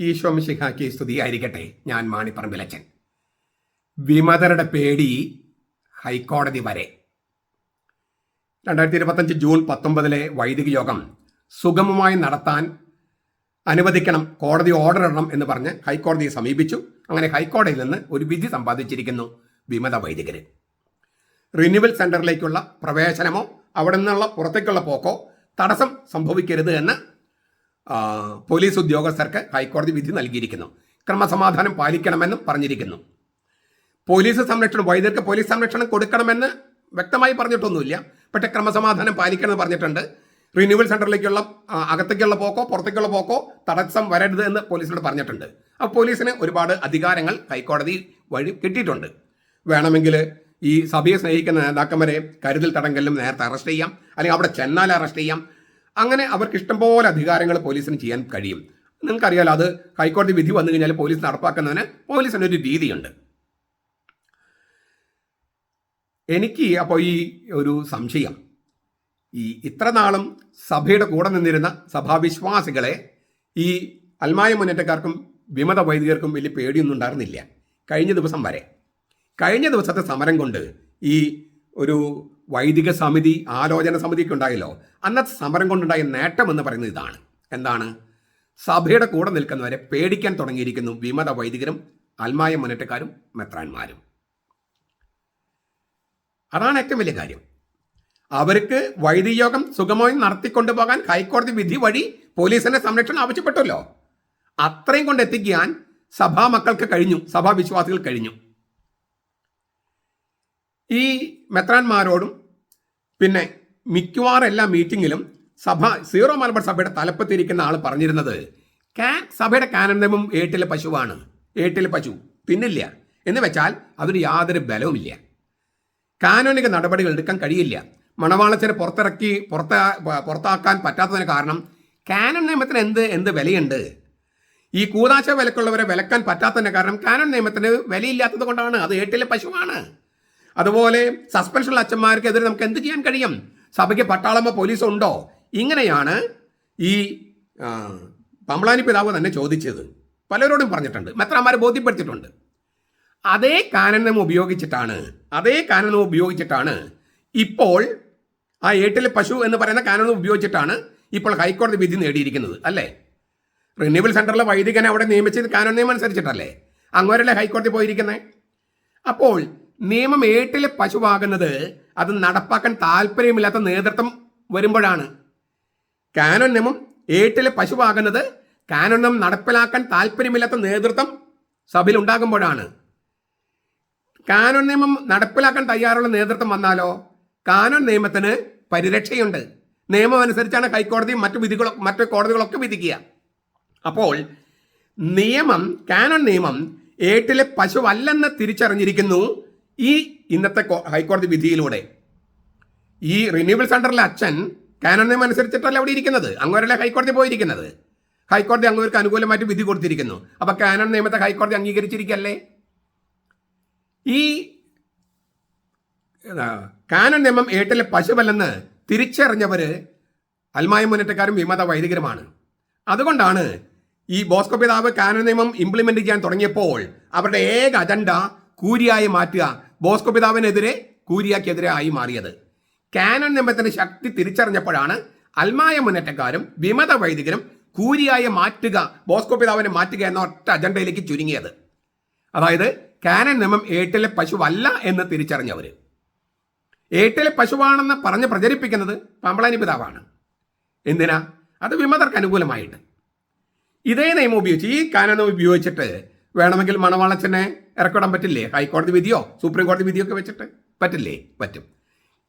ഈശോമിശിഹാക്കി സ്തുതിയായിരിക്കട്ടെ ഞാൻ മാണിപ്പറമ്പിലച്ചൻ. വിമതരുടെ പേടി ഹൈക്കോടതി വരെ. രണ്ടായിരത്തി ഇരുപത്തഞ്ച് ജൂൺ പത്തൊമ്പതിലെ വൈദിക യോഗം സുഗമമായി നടത്താൻ അനുവദിക്കണം കോടതി ഓർഡർ ഇടണം എന്ന് പറഞ്ഞ് ഹൈക്കോടതിയെ സമീപിച്ചു. അങ്ങനെ ഹൈക്കോടതിയിൽ നിന്ന് ഒരു വിധി സമ്പാദിച്ചിരിക്കുന്നു വിമത വൈദികര്. റിന്യൂവൽ സെന്ററിലേക്കുള്ള പ്രവേശനമോ അവിടെ നിന്നുള്ള പുറത്തേക്കുള്ള പോക്കോ തടസ്സം സംഭവിക്കരുത് എന്ന് പോലീസ് ഉദ്യോഗസ്ഥർക്ക് ഹൈക്കോടതി വിധി നൽകിയിരിക്കുന്നു. ക്രമസമാധാനം പാലിക്കണമെന്നും പറഞ്ഞിരിക്കുന്നു. പോലീസ് സംരക്ഷണം വൈദ്യർക്ക് പോലീസ് സംരക്ഷണം കൊടുക്കണമെന്ന് വ്യക്തമായി പറഞ്ഞിട്ടൊന്നുമില്ല. പക്ഷേ ക്രമസമാധാനം പാലിക്കണമെന്ന് പറഞ്ഞിട്ടുണ്ട്. റിന്യൂവൽ സെന്ററിലേക്കുള്ള അകത്തേക്കുള്ള പോക്കോ പുറത്തേക്കുള്ള പോക്കോ തടസ്സം വരരുത് എന്ന് പോലീസിനോട് പറഞ്ഞിട്ടുണ്ട്. അപ്പോൾ പോലീസിന് ഒരുപാട് അധികാരങ്ങൾ ഹൈക്കോടതി വഴി കിട്ടിയിട്ടുണ്ട്. വേണമെങ്കിൽ ഈ സഭയെ സ്നേഹിക്കുന്ന നേതാക്കന്മാരെ കരുതൽ തടങ്കലിലും നേരത്തെ അറസ്റ്റ് ചെയ്യാം. അല്ലെങ്കിൽ അവിടെ ചെന്നാൽ അറസ്റ്റ് ചെയ്യാം. അങ്ങനെ അവർക്ക് ഇഷ്ടംപോലെ അധികാരങ്ങൾ പോലീസിന് ചെയ്യാൻ കഴിയും. നിങ്ങൾക്കറിയാലോ അത് ഹൈക്കോടതി വിധി വന്നു കഴിഞ്ഞാൽ പോലീസ് നടപ്പാക്കുന്നതിന് പോലീസിന് ഒരു രീതിയുണ്ട്. എനിക്ക് അപ്പോൾ ഈ ഒരു സംശയം. ഈ ഇത്ര നാളും സഭയുടെ കൂടെ നിന്നിരുന്ന സഭാവിശ്വാസികളെ ഈ അൽമായ മുന്നേറ്റക്കാർക്കും വിമത വൈദികർക്കും വലിയ പേടിയൊന്നും ഉണ്ടായിരുന്നില്ല. കഴിഞ്ഞ ദിവസം വരെ. കഴിഞ്ഞ ദിവസത്തെ സമരം കൊണ്ട് ഈ ഒരു വൈദിക സമിതി ആലോചന സമിതിയൊക്കെ ഉണ്ടായല്ലോ. അന്നത്തെ സമരം കൊണ്ടുണ്ടായ നേട്ടം എന്ന് പറയുന്നത് ഇതാണ്. എന്താണ്? സഭയുടെ കൂടെ നിൽക്കുന്നവരെ പേടിക്കാൻ തുടങ്ങിയിരിക്കുന്നു വിമത വൈദികരും അൽമായ മുന്നേറ്റക്കാരും മെത്രാന്മാരും. അതാണ് ഏറ്റവും വലിയ കാര്യം. അവർക്ക് വൈദികയോഗം സുഗമമായി നടത്തിക്കൊണ്ടു പോകാൻ ഹൈക്കോടതി വിധി വഴി പോലീസിന്റെ സംരക്ഷണം ആവശ്യപ്പെട്ടല്ലോ. അത്രയും കൊണ്ട് എത്തിക്കാൻ സഭാ മക്കൾക്ക് കഴിഞ്ഞു സഭാ വിശ്വാസികൾ കഴിഞ്ഞു. ഈ മെത്രാന്മാരോടും പിന്നെ മിക്കവാറും എല്ലാ മീറ്റിങ്ങിലും സഭ സീറോ മലബാർ സഭയുടെ തലപ്പത്തിരിക്കുന്ന ആൾ പറഞ്ഞിരുന്നത് കാൻ സഭയുടെ കാനൻ ഏട്ടിലെ പശുവാണ്. ഏട്ടിലെ പശു തിന്നില്ല. എന്ന് വെച്ചാൽ അതിന് യാതൊരു ബലവുമില്ല. കാനോനിക നടപടികൾ എടുക്കാൻ കഴിയില്ല. മണവാളച്ചനെ പുറത്തിറക്കി പുറത്ത പുറത്താക്കാൻ പറ്റാത്തതിന് കാരണം കാനൺ നിയമത്തിന് എന്ത് എന്ത് വിലയുണ്ട്? ഈ കൂതാശ വിലക്കുള്ളവരെ വിലക്കാൻ പറ്റാത്തതിന് കാരണം കാനൺ നിയമത്തിന് വിലയില്ലാത്തത് കൊണ്ടാണ്. അത് ഏട്ടിലെ പശുവാണ്. അതുപോലെ സസ്പെൻഷനുള്ള അച്ഛന്മാർക്കെതിരെ നമുക്ക് എന്ത് ചെയ്യാൻ കഴിയും? സഭയ്ക്ക് പട്ടാളമോ പോലീസ് ഉണ്ടോ? ഇങ്ങനെയാണ് ഈ പമ്പളാനി പിതാവ് തന്നെ ചോദിച്ചത്. പലരോടും പറഞ്ഞിട്ടുണ്ട്. മെത്രാന്മാരെ ബോധ്യപ്പെടുത്തിയിട്ടുണ്ട്. അതേ കാനനം ഉപയോഗിച്ചിട്ടാണ് അതേ കാനനം ഉപയോഗിച്ചിട്ടാണ് ഇപ്പോൾ ആ ഏട്ടിലെ പശു എന്ന് പറയുന്ന കാനനം ഉപയോഗിച്ചിട്ടാണ് ഇപ്പോൾ ഹൈക്കോടതി വിധി നേടിയിരിക്കുന്നത് അല്ലേ? റിന്യൂവൽ സെന്ററിലെ വൈദികനെ അവിടെ നിയമിച്ചത് കാനോ നിയമം അനുസരിച്ചിട്ടല്ലേ? അങ്ങോരല്ലേ ഹൈക്കോടതി പോയിരിക്കുന്നത് അപ്പോൾ നിയമം ഏട്ടിലെ പശുവാകുന്നത് അത് നടപ്പാക്കാൻ താല്പര്യമില്ലാത്ത നേതൃത്വം വരുമ്പോഴാണ്. കാനോൻ നിയമം ഏട്ടിലെ പശുവാകുന്നത് കാനോൻ നിയമം നടപ്പിലാക്കാൻ താല്പര്യമില്ലാത്ത നേതൃത്വം സഭയിൽ ഉണ്ടാകുമ്പോഴാണ്. കാനോൻ നിയമം നടപ്പിലാക്കാൻ തയ്യാറുള്ള നേതൃത്വം വന്നാലോ? കാനോൻ നിയമത്തിന് പരിരക്ഷയുണ്ട്. നിയമം അനുസരിച്ചാണ് ഹൈക്കോടതിയും മറ്റു വിധികളും മറ്റു കോടതികളൊക്കെ വിധിക്കുക. അപ്പോൾ നിയമം കാനോൻ നിയമം ഏട്ടിലെ പശുവല്ലെന്ന് തിരിച്ചറിഞ്ഞിരിക്കുന്നു. ഈ ഇന്നത്തെ ഹൈക്കോടതി വിധിയിലൂടെ ഈ റിന്യൂവൽ സെന്ററിലെ അച്ഛൻ കാനോ നിയമം അനുസരിച്ചിട്ടല്ല അവിടെ ഇരിക്കുന്നത്? അങ്ങോരല്ലേ ഹൈക്കോടതി പോയിരിക്കുന്നത്? ഹൈക്കോടതി അങ്ങോർക്ക് അനുകൂലമായിട്ട് വിധി കൊടുത്തിരിക്കുന്നു. അപ്പൊ കാനോ നിയമത്തെ ഹൈക്കോടതി അംഗീകരിച്ചിരിക്കല്ലേ? ഈ കാനോ നിയമം ഏട്ടിലെ പശുവല്ലെന്ന് തിരിച്ചറിഞ്ഞവര് അൽമായ മുന്നേറ്റക്കാരും വിമത വൈദികരുമാണ്. അതുകൊണ്ടാണ് ഈ ബോസ്കോ പിതാവ് നിയമം ഇംപ്ലിമെന്റ് ചെയ്യാൻ തുടങ്ങിയപ്പോൾ അവരുടെ ഏക അജണ്ട കൂരിയായി മാറ്റുക ബോസ്കോ പിതാവിനെതിരെ കൂരിയാക്കിയെതിരായി മാറിയത്. കാനൻ നിയമത്തിന്റെ ശക്തി തിരിച്ചറിഞ്ഞപ്പോഴാണ് അൽമായ മുന്നേറ്റക്കാരും വിമത വൈദികരും കൂരിയായ മാറ്റുക ബോസ്കോ പിതാവിനെ മാറ്റുക എന്ന ഒറ്റ അജണ്ടയിലേക്ക് ചുരുങ്ങിയത്. അതായത് കാനൻ നിയമം ഏട്ടിലെ പശുവല്ല എന്ന് തിരിച്ചറിഞ്ഞവര്. ഏട്ടിലെ പശുവാണെന്ന് പറഞ്ഞ് പ്രചരിപ്പിക്കുന്നത് പമ്പളനി പിതാവാണ്. എന്തിനാ? അത് വിമതർക്ക് അനുകൂലമായിട്ട്. ഇതേ നിയമം ഉപയോഗിച്ച് ഈ കാനനം ഉപയോഗിച്ചിട്ട് വേണമെങ്കിൽ മണവാളച്ചനെ ഇറക്കിടാൻ പറ്റില്ലേ? ഹൈക്കോടതി വിധിയോ സുപ്രീം കോടതി വിധിയോ ഒക്കെ വെച്ചിട്ട് പറ്റില്ലേ? പറ്റും.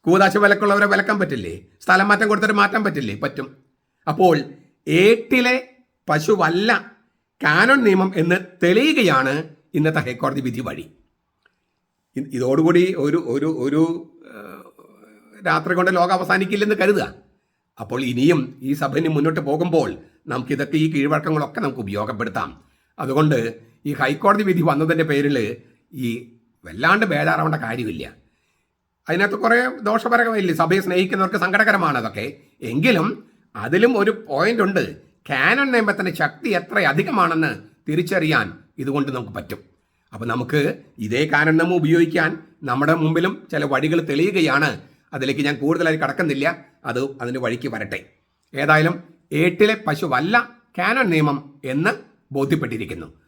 കൂതാശ വിലക്കുള്ളവരെ വിലക്കാൻ പറ്റില്ലേ? സ്ഥലം മാറ്റം കൊടുത്തിട്ട് മാറ്റാൻ പറ്റില്ലേ? പറ്റും. അപ്പോൾ ഏട്ടിലെ പശുവല്ല കാനോൺ നിയമം എന്ന് തെളിയുകയാണ് ഇന്നത്തെ ഹൈക്കോടതി വിധി വഴി. ഇതോടുകൂടി ഒരു ഒരു ഒരു രാത്രി കൊണ്ട് ലോകം അവസാനിക്കില്ലെന്ന് കരുതുക. അപ്പോൾ ഇനിയും ഈ സഭ ഇനി മുന്നോട്ട് പോകുമ്പോൾ നമുക്കിതൊക്കെ ഈ കീഴ്വഴക്കങ്ങളൊക്കെ നമുക്ക് ഉപയോഗപ്പെടുത്താം. അതുകൊണ്ട് ഈ ഹൈക്കോടതി വിധി വന്നതിന്റെ പേരിൽ ഈ വല്ലാണ്ട് ബേജാറാവേണ്ട കാര്യമില്ല. അതിനകത്ത് കുറേ ദോഷപരമില്ലേ സഭയെ സ്നേഹിക്കുന്നവർക്ക് സങ്കടകരമാണ് അതൊക്കെ. എങ്കിലും അതിലും ഒരു പോയിന്റ് ഉണ്ട്. കാനൺ നിയമത്തിന്റെ ശക്തി എത്ര അധികമാണെന്ന് തിരിച്ചറിയാൻ ഇതുകൊണ്ട് നമുക്ക് പറ്റും. അപ്പോൾ നമുക്ക് ഇതേ കാനൺ നിയമം ഉപയോഗിക്കാൻ നമ്മുടെ മുമ്പിലും ചില വഴികൾ തെളിയുകയാണ്. അതിലേക്ക് ഞാൻ കൂടുതലായി കടക്കുന്നില്ല. അത് അതിന്റെ വഴിക്ക് വരട്ടെ. ഏതായാലും ഏട്ടിലെ പശുവല്ല കാനൺ നിയമം എന്ന് ബോധ്യപ്പെട്ടിരിക്കുന്നു.